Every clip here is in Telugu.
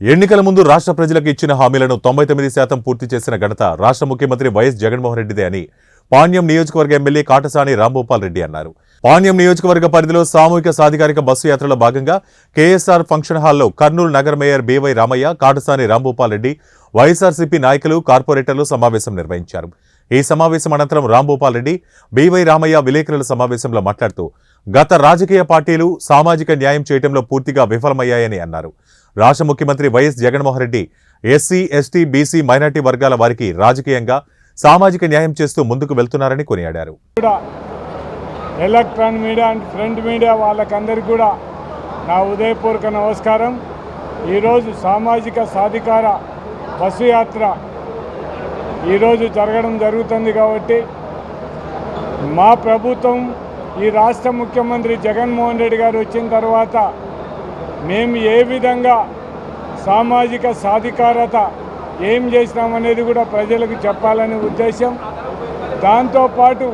ఎన్నికల ముందు రాష్ట్ర ప్రజలకు ఇచ్చిన హామీలను తొంభై తొమ్మిది శాతం పూర్తి చేసిన ఘనత రాష్ట్ర ముఖ్యమంత్రి వైఎస్ జగన్మోహన్ రెడ్డిదే అని పాణ్యం నియోజకవర్గ ఎమ్మెల్యే కాటసాని రాంభూపాల్ రెడ్డి అన్నారు. పాణ్యం నియోజకవర్గ పరిధిలో సామూహిక సాధికారిక బస్సు యాత్రలో భాగంగా కేఎస్ఆర్ ఫంక్షన్ హాల్లో కర్నూలు నగర mayor B Y Ramaiah Katasani Rambhupal Reddy YSRCP నాయకులు కార్పొరేటర్లు సమావేశం నిర్వహించారు. ఈ సమావేశం అనంతరం రాంభూపాల్ రెడ్డి బీవై రామయ్య విలేకరుల సమావేశంలో మాట్లాడుతూ గత రాజకీయ పార్టీలు సామాజిక న్యాయం చేయడంలో పూర్తిగా విఫలమయ్యాయని అన్నారు. రాష్ట్ర ముఖ్యమంత్రి YS Jaganmohan Reddy SC ST BC minority వర్గాల వారికి రాజకీయంగా సామాజిక న్యాయం చేస్తూ ముందుకు వెళ్తున్నారని కొనియాడారు. కూడా మీడియా అండ్ ప్రింట్ మీడియా వాళ్ళకందరికీ కూడా నా ఉదయపూర్వక నమస్కారం. ఈరోజు సామాజిక సాధికార బస్సు యాత్ర ఈరోజు జరగడం జరుగుతుంది కాబట్టి మా ప్రభుత్వం ఈ రాష్ట్ర ముఖ్యమంత్రి జగన్మోహన్ రెడ్డి గారు వచ్చిన తర్వాత మేము ఏ విధంగా సామాజిక సాధికారత ఏం చేసినామనేది కూడా ప్రజలకు చెప్పాలనే ఉద్దేశం. దాంతోపాటు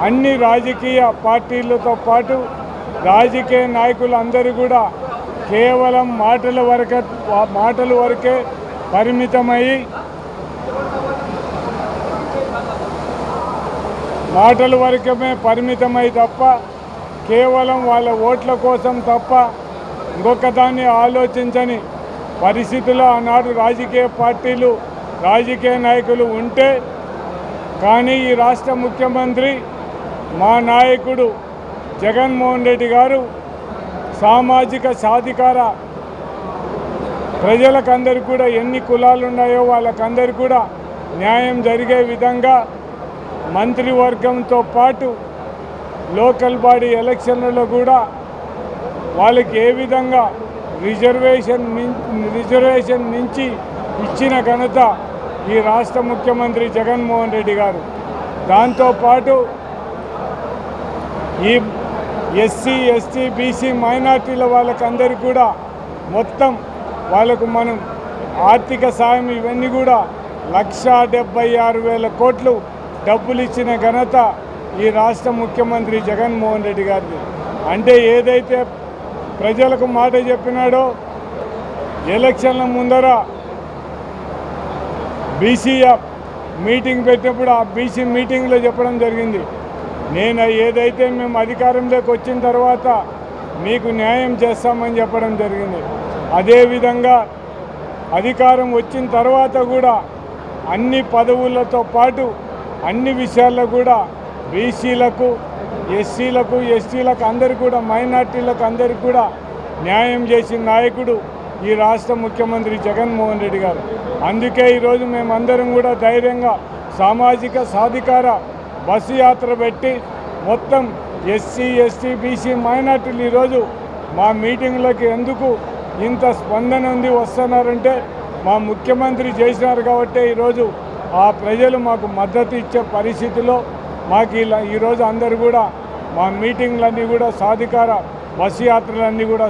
అన్ని రాజకీయ పార్టీలతో పాటు రాజకీయ నాయకులు అందరూ కూడా కేవలం మాటల వరకే మాటల వరకే పరిమితమై మాటల వరకమే పరిమితమై తప్ప కేవలం వాళ్ళ ఓట్ల కోసం తప్ప ఇంకొకదాన్ని ఆలోచించని పరిస్థితిలో ఆనాడు రాజకీయ పార్టీలు రాజకీయ నాయకులు ఉంటే కానీ ఈ రాష్ట్ర ముఖ్యమంత్రి మా నాయకుడు జగన్మోహన్ రెడ్డి గారు సామాజిక సాధికార ప్రజలకందరికీ కూడా ఎన్ని కులాలు ఉన్నాయో వాళ్ళకందరికీ కూడా న్యాయం జరిగే విధంగా మంత్రివర్గంతో పాటు లోకల్ బాడీ ఎలక్షన్లలో కూడా వాళ్ళకి ఏ విధంగా రిజర్వేషన్ రిజర్వేషన్ నుంచి ఇచ్చిన ఘనత ఈ రాష్ట్ర ముఖ్యమంత్రి జగన్మోహన్ రెడ్డి గారు. దాంతోపాటు ఈ ఎస్సీ ఎస్టీ బీసీ మైనార్టీల వాళ్ళకందరికీ కూడా మొత్తం వాళ్ళకు మనం ఆర్థిక సాయం ఇవన్నీ కూడా లక్ష డెబ్బై ఆరు వేల కోట్లు డబ్బులు ఇచ్చిన ఘనత ఈ రాష్ట్ర ముఖ్యమంత్రి జగన్మోహన్ రెడ్డి గారిది. అంటే ఏదైతే ప్రజలకు మాట చెప్పినాడో. ఎలక్షన్ల ముందర బీసీఎఫ్ మీటింగ్ పెట్టినప్పుడు ఆ బీసీ మీటింగ్లో చెప్పడం జరిగింది. నేను ఏదైతే మేము అధికారంలోకి వచ్చిన తర్వాత మీకు న్యాయం చేస్తామని చెప్పడం జరిగింది. అదేవిధంగా అధికారం వచ్చిన తర్వాత కూడా అన్ని పదవులతో పాటు అన్ని విషయాల్లో కూడా బీసీలకు ఎస్సీలకు ఎస్టీలకు అందరికీ కూడా మైనార్టీలకు అందరికీ కూడా న్యాయం చేసిన నాయకుడు ఈ రాష్ట్ర ముఖ్యమంత్రి జగన్మోహన్ రెడ్డి గారు. అందుకే ఈరోజు మేమందరం కూడా ధైర్యంగా సామాజిక సాధికార బస్సు యాత్ర పెట్టి మొత్తం ఎస్సీ ఎస్టీ బీసీ మైనార్టీలు ఈరోజు మా మీటింగ్లకు ఎందుకు ఇంత స్పందన ఉంది వస్తున్నారంటే మా ముఖ్యమంత్రి చేసినారు కాబట్టి ఈరోజు ఆ ప్రజలు మాకు మద్దతు ఇచ్చే పరిస్థితిలో మాకు ఇలా ఈరోజు అందరూ కూడా మా మీటింగ్లన్నీ కూడా సాధికార బస్సు యాత్రలన్నీ కూడా